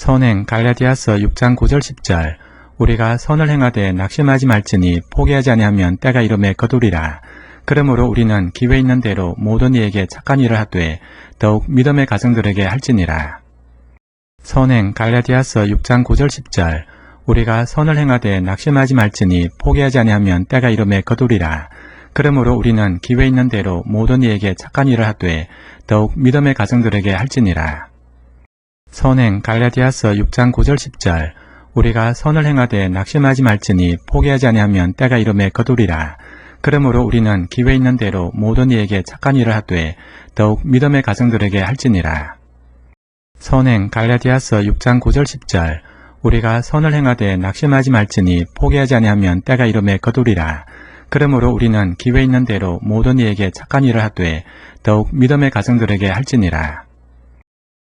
선행 갈라디아서 6장 9절 10절 우리가 선을 행하되 낙심하지 말지니 포기하지 아니하면 때가 이름에 거두리라. 그러므로 우리는 기회 있는 대로 모든 이에게 착한 일을 하되 더욱 믿음의 가정들에게 할지니라. 선행 갈라디아서 6장 9절 10절 우리가 선을 행하되 낙심하지 말지니 포기하지 아니하면 때가 이름에 거두리라. 그러므로 우리는 기회 있는 대로 모든 이에게 착한 일을 하되 더욱 믿음의 가정들에게 할지니라. 선행 갈라디아서 6장 9절 10절 우리가 선을 행하되 낙심하지 말지니 포기하지 아니하면 때가 이름에 거두리라. 그러므로 우리는 기회 있는 대로 모든 이에게 착한 일을 하되 더욱 믿음의 가정들에게 할지니라. 선행 갈라디아서 6장 9절 10절 우리가 선을 행하되 낙심하지 말지니 포기하지 아니하면 때가 이름에 거두리라. 그러므로 우리는 기회 있는 대로 모든 이에게 착한 일을 하되 더욱 믿음의 가정들에게 할지니라.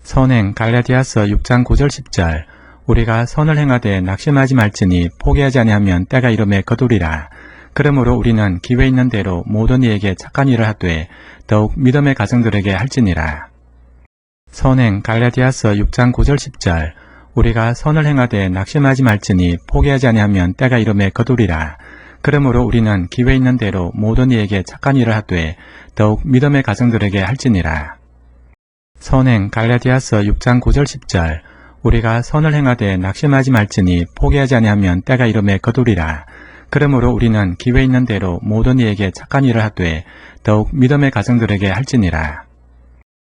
선행 갈라디아서 6장 9절 10절 우리가 선을 행하되 낙심하지 말지니 포기하지 아니하면 때가 이름에 거두리라. 그러므로 우리는 기회 있는 대로 모든 이에게 착한 일을 하되 더욱 믿음의 가정들에게 할지니라. 선행 갈라디아서 6장 9절 10절 우리가 선을 행하되 낙심하지 말지니 포기하지 아니하면 때가 이름에 거두리라. 그러므로 우리는 기회 있는 대로 모든 이에게 착한 일을 하되 더욱 믿음의 가정들에게 할지니라. 선행 갈라디아서 6장 9절 10절 우리가 선을 행하되 낙심하지 말지니 포기하지 아니하면 때가 이름에 거두리라. 그러므로 우리는 기회 있는 대로 모든 이에게 착한 일을 하되 더욱 믿음의 가정들에게 할지니라.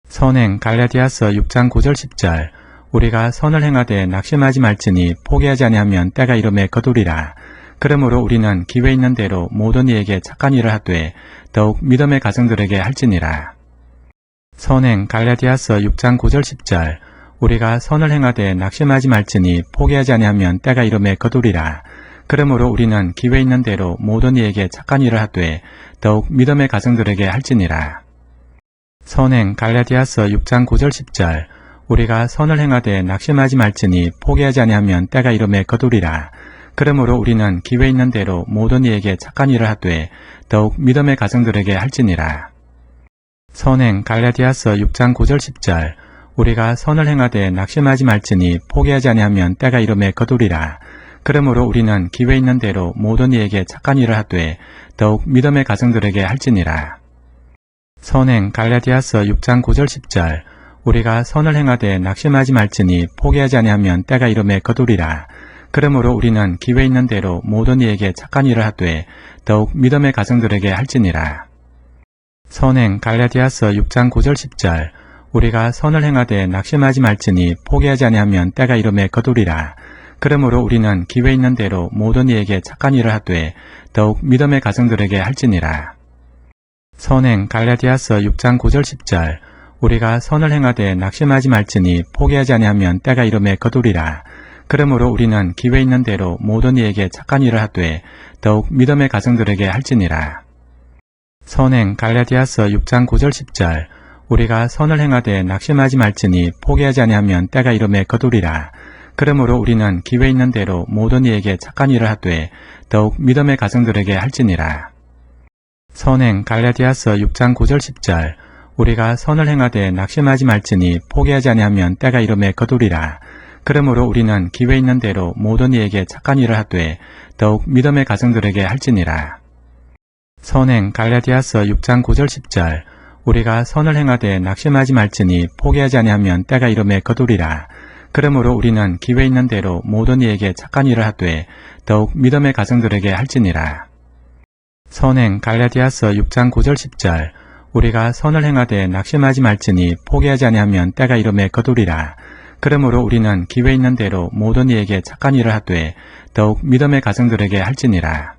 선행 갈라디아서 6장 9절 10절 우리가 선을 행하되 낙심하지 말지니 포기하지 아니하면 때가 이름에 거두리라. 그러므로 우리는 기회 있는 대로 모든 이에게 착한 일을 하되 더욱 믿음의 가정들에게 할지니라. 선행 갈라디아서 6장 9절 10절 우리가 선을 행하되 낙심하지 말지니 포기하지 아니하면 때가 이름에 거두리라. 그러므로 우리는 기회 있는 대로 모든 이에게 착한 일을 하되 더욱 믿음의 가정들에게 할지니라. 선행 갈라디아서 6장 9절 10절 우리가 선을 행하되 낙심하지 말지니 포기하지 아니하면 때가 이름에 거두리라. 그러므로 우리는 기회 있는 대로 모든 이에게 착한 일을 하되 더욱 믿음의 가정들에게 할지니라. 선행 갈라디아서 6장 9절 10절 우리가 선을 행하되 낙심하지 말지니 포기하지 아니하면 때가 이름에 거두리라. 그러므로 우리는 기회 있는 대로 모든 이에게 착한 일을 하되 더욱 믿음의 가정들에게 할지니라. 선행 갈라디아서 6장 9절 10절 우리가 선을 행하되 낙심하지 말지니 포기하지 아니하면 때가 이름에 거두리라. 그러므로 우리는 기회 있는 대로 모든 이에게 착한 일을 하되 더욱 믿음의 가정들에게 할지니라. 선행 갈라디아서 6장 9절 10절 우리가 선을 행하되 낙심하지 말지니 포기하지 아니하면 때가 이름에 거두리라. 그러므로 우리는 기회 있는 대로 모든 이에게 착한 일을 하되 더욱 믿음의 가정들에게 할지니라. 선행 갈라디아서 6장 9절 10절 우리가 선을 행하되 낙심하지 말지니 포기하지 아니하면 때가 이름에 거두리라. 그러므로 우리는 기회 있는 대로 모든 이에게 착한 일을 하되 더욱 믿음의 가정들에게 할지니라. 선행 갈라디아서 6장 9절 10절 우리가 선을 행하되 낙심하지 말지니 포기하지 아니하면 때가 이름에 거두리라. 그러므로 우리는 기회 있는 대로 모든 이에게 착한 일을 하되 더욱 믿음의 가정들에게 할지니라. 선행 갈라디아서 6장 9절 10절 우리가 선을 행하되 낙심하지 말지니 포기하지 아니하면 때가 이름에 거두리라. 그러므로 우리는 기회 있는 대로 모든 이에게 착한 일을 하되 더욱 믿음의 가정들에게 할지니라. 선행 갈라디아서 6장 9절 10절 우리가 선을 행하되 낙심하지 말지니 포기하지 아니하면 때가 이름에 거두리라. 그러므로 우리는 기회 있는 대로 모든 이에게 착한 일을 하되 더욱 믿음의 가정들에게 할지니라. 선행 갈라디아서 6장 9절 10절 우리가 선을 행하되 낙심하지 말지니 포기하지 아니하면 때가 이름에 거두리라. 그러므로 우리는 기회 있는 대로 모든 이에게 착한 일을 하되 더욱 믿음의 가정들에게 할지니라.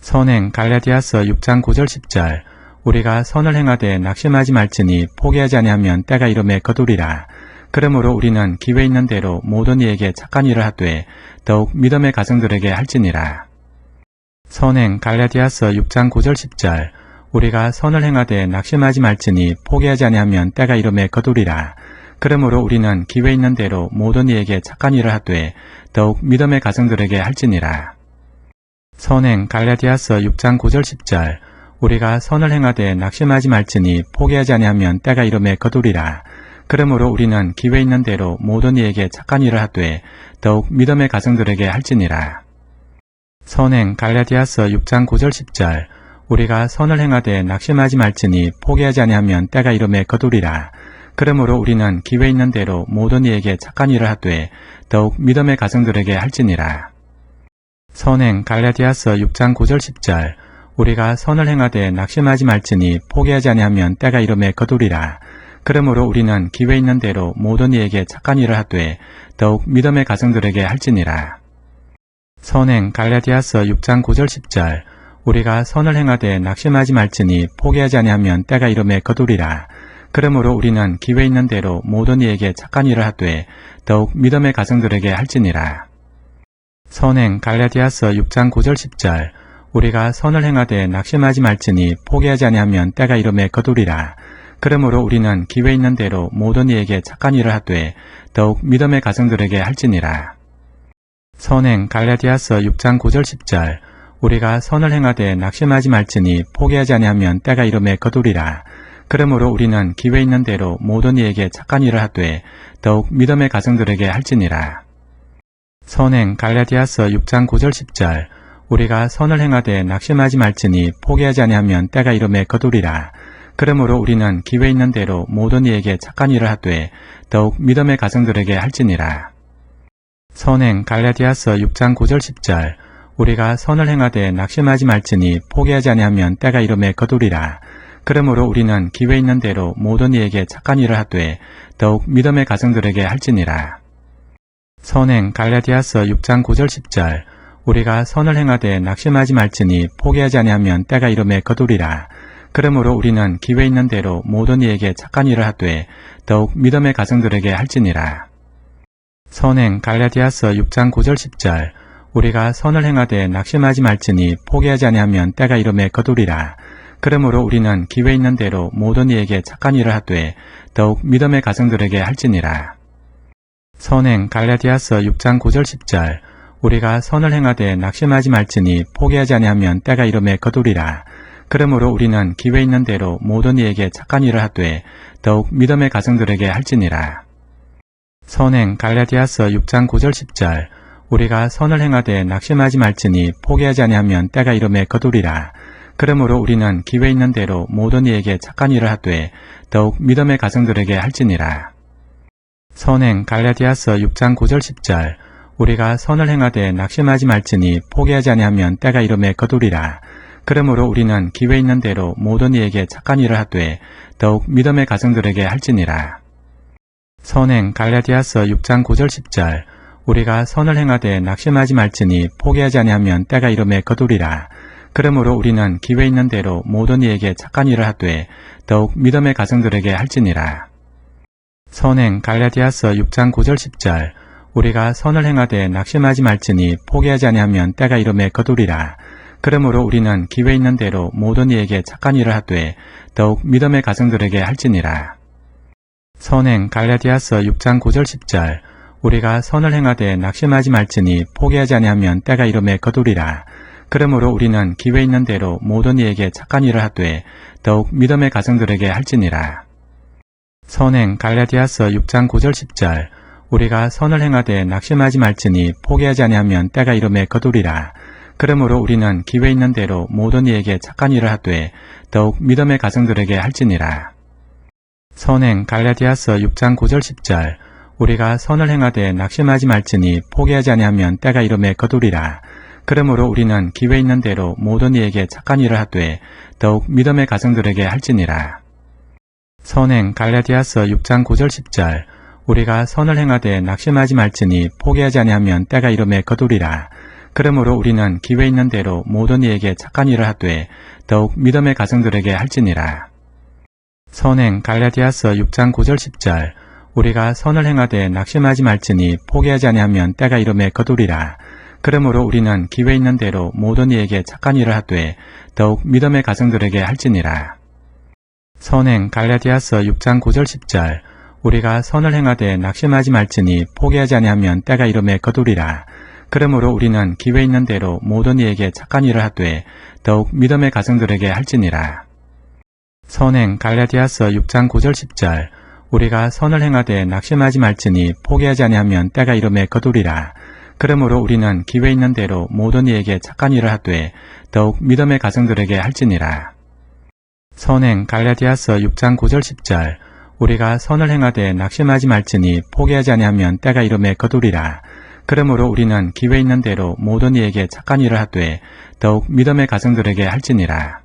선행 갈라디아서 6장 9절 10절 우리가 선을 행하되 낙심하지 말지니 포기하지 아니하면 때가 이름에 거두리라. 그러므로 우리는 기회 있는 대로 모든 이에게 착한 일을 하되 더욱 믿음의 가정들에게 할지니라. 선행 갈라디아서 6장 9절 10절 우리가 선을 행하되 낙심하지 말지니 포기하지 아니하면 때가 이름에 거두리라. 그러므로 우리는 기회 있는 대로 모든 이에게 착한 일을 하되 더욱 믿음의 가정들에게 할지니라. 선행 갈라디아서 6장 9절 10절 우리가 선을 행하되 낙심하지 말지니 포기하지 아니하면 때가 이름에 거두리라. 그러므로 우리는 기회 있는 대로 모든 이에게 착한 일을 하되 더욱 믿음의 가정들에게 할지니라. 선행 갈라디아서 6장 9절 10절 우리가 선을 행하되 낙심하지 말지니 포기하지 아니하면 때가 이름에 거두리라. 그러므로 우리는 기회 있는 대로 모든 이에게 착한 일을 하되 더욱 믿음의 가정들에게 할지니라. 선행 갈라디아서 6장 9절 10절 우리가 선을 행하되 낙심하지 말지니 포기하지 아니하면 때가 이름에 거두리라. 그러므로 우리는 기회 있는 대로 모든 이에게 착한 일을 하되 더욱 믿음의 가정들에게 할지니라. 선행 갈라디아서 6장 9절 10절 우리가 선을 행하되 낙심하지 말지니 포기하지 아니하면 때가 이름에 거두리라. 그러므로 우리는 기회 있는 대로 모든 이에게 착한 일을 하되 더욱 믿음의 가정들에게 할지니라. 선행 갈라디아서 6장 9절 10절 우리가 선을 행하되 낙심하지 말지니 포기하지 아니하면 때가 이름에 거두리라. 그러므로 우리는 기회 있는 대로 모든 이에게 착한 일을 하되 더욱 믿음의 가정들에게 할지니라. 선행 갈라디아서 6장 9절 10절 우리가 선을 행하되 낙심하지 말지니 포기하지 아니하면 때가 이름에 거두리라. 그러므로 우리는 기회 있는 대로 모든 이에게 착한 일을 하되 더욱 믿음의 가정들에게 할지니라. 선행 갈라디아서 6장 9절 10절 우리가 선을 행하되 낙심하지 말지니 포기하지 아니하면 때가 이름에 거두리라. 그러므로 우리는 기회 있는 대로 모든 이에게 착한 일을 하되 더욱 믿음의 가정들에게 할지니라. 선행 갈라디아서 6장 9절 10절 우리가 선을 행하되 낙심하지 말지니 포기하지 아니하면 때가 이름에 거두리라. 그러므로 우리는 기회 있는 대로 모든 이에게 착한 일을 하되 더욱 믿음의 가정들에게 할지니라. 선행 갈라디아서 6장 9절 10절 우리가 선을 행하되 낙심하지 말지니 포기하지 아니하면 때가 이름에 거두리라. 그러므로 우리는 기회 있는 대로 모든 이에게 착한 일을 하되 더욱 믿음의 가정들에게 할지니라. 선행 갈라디아서 6장 9절 10절 우리가 선을 행하되 낙심하지 말지니 포기하지 아니하면 때가 이름에 거두리라. 그러므로 우리는 기회 있는 대로 모든 이에게 착한 일을 하되 더욱 믿음의 가정들에게 할지니라. 선행 갈라디아서 6장 9절 10절 우리가 선을 행하되 낙심하지 말지니 포기하지 아니하면 때가 이름에 거두리라. 그러므로 우리는 기회 있는 대로 모든 이에게 착한 일을 하되 더욱 믿음의 가정들에게 할지니라. 선행 갈라디아서 6장 9절 10절 우리가 선을 행하되 낙심하지 말지니 포기하지 아니하면 때가 이름에 거두리라. 그러므로 우리는 기회 있는 대로 모든 이에게 착한 일을 하되 더욱 믿음의 가정들에게 할지니라. 선행 갈라디아서 6장 9절 10절 우리가 선을 행하되 낙심하지 말지니 포기하지 아니하면 때가 이름에 거두리라. 그러므로 우리는 기회 있는 대로 모든 이에게 착한 일을 하되 더욱 믿음의 가정들에게 할지니라. 선행 갈라디아서 6장 9절 10절 우리가 선을 행하되 낙심하지 말지니 포기하지 아니하면 때가 이름에 거두리라. 그러므로 우리는 기회 있는 대로 모든 이에게 착한 일을 하되 더욱 믿음의 가정들에게 할지니라. 선행 갈라디아서 6장 9절 10절 우리가 선을 행하되 낙심하지 말지니 포기하지 아니하면 때가 이름에 거두리라. 그러므로 우리는 기회 있는 대로 모든 이에게 착한 일을 하되 더욱 믿음의 가정들에게 할지니라. 선행 갈라디아서 6장 9절 10절 우리가 선을 행하되 낙심하지 말지니 포기하지 아니하면 때가 이름에 거두리라. 그러므로 우리는 기회 있는 대로 모든 이에게 착한 일을 하되 더욱 믿음의 가정들에게 할지니라. 선행 갈라디아서 6장 9절 10절 우리가 선을 행하되 낙심하지 말지니 포기하지 아니하면 때가 이름에 거두리라. 그러므로 우리는 기회 있는 대로 모든 이에게 착한 일을 하되 더욱 믿음의 가정들에게 할지니라. 선행 갈라디아서 6장 9절 10절 우리가 선을 행하되 낙심하지 말지니 포기하지 아니하면 때가 이름에 거두리라. 그러므로 우리는 기회 있는 대로 모든 이에게 착한 일을 하되 더욱 믿음의 가정들에게 할지니라. 선행 갈라디아서 6장 9절 10절 우리가 선을 행하되 낙심하지 말지니 포기하지 아니하면 때가 이름에 거두리라. 그러므로 우리는 기회 있는 대로 모든 이에게 착한 일을 하되 더욱 믿음의 가정들에게 할지니라. 선행 갈라디아서 6장 9절 10절 우리가 선을 행하되 낙심하지 말지니 포기하지 아니하면 때가 이름에 거두리라. 그러므로 우리는 기회 있는 대로 모든 이에게 착한 일을 하되 더욱 믿음의 가정들에게 할지니라. 선행 갈라디아서 6장 9절 10절 우리가 선을 행하되 낙심하지 말지니 포기하지 아니하면 때가 이름에 거두리라. 그러므로 우리는 기회 있는 대로 모든 이에게 착한 일을 하되 더욱 믿음의 가정들에게 할지니라. 선행 갈라디아서 6장 9절 10절 우리가 선을 행하되 낙심하지 말지니 포기하지 아니하면 때가 이름에 거두리라. 그러므로 우리는 기회 있는 대로 모든 이에게 착한 일을 하되 더욱 믿음의 가정들에게 할지니라. 선행 갈라디아서 6장 9절 10절 우리가 선을 행하되 낙심하지 말지니 포기하지 아니하면 때가 이름에 거두리라. 그러므로 우리는 기회 있는 대로 모든 이에게 착한 일을 하되 더욱 믿음의 가정들에게 할지니라.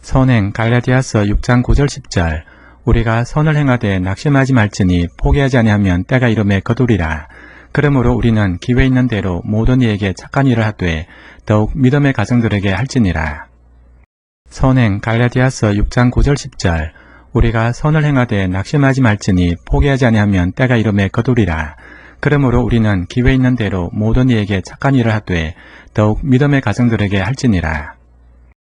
선행 갈라디아서 6장 9절 10절 우리가 선을 행하되 낙심하지 말지니 포기하지 아니하면 때가 이름에 거두리라. 그러므로 우리는 기회 있는 대로 모든 이에게 착한 일을 하되 더욱 믿음의 가정들에게 할지니라. 선행 갈라디아서 6장 9절 10절 우리가 선을 행하되 낙심하지 말지니 포기하지 아니하면 때가 이름에 거두리라. 그러므로 우리는 기회 있는 대로 모든 이에게 착한 일을 하되 더욱 믿음의 가정들에게 할지니라.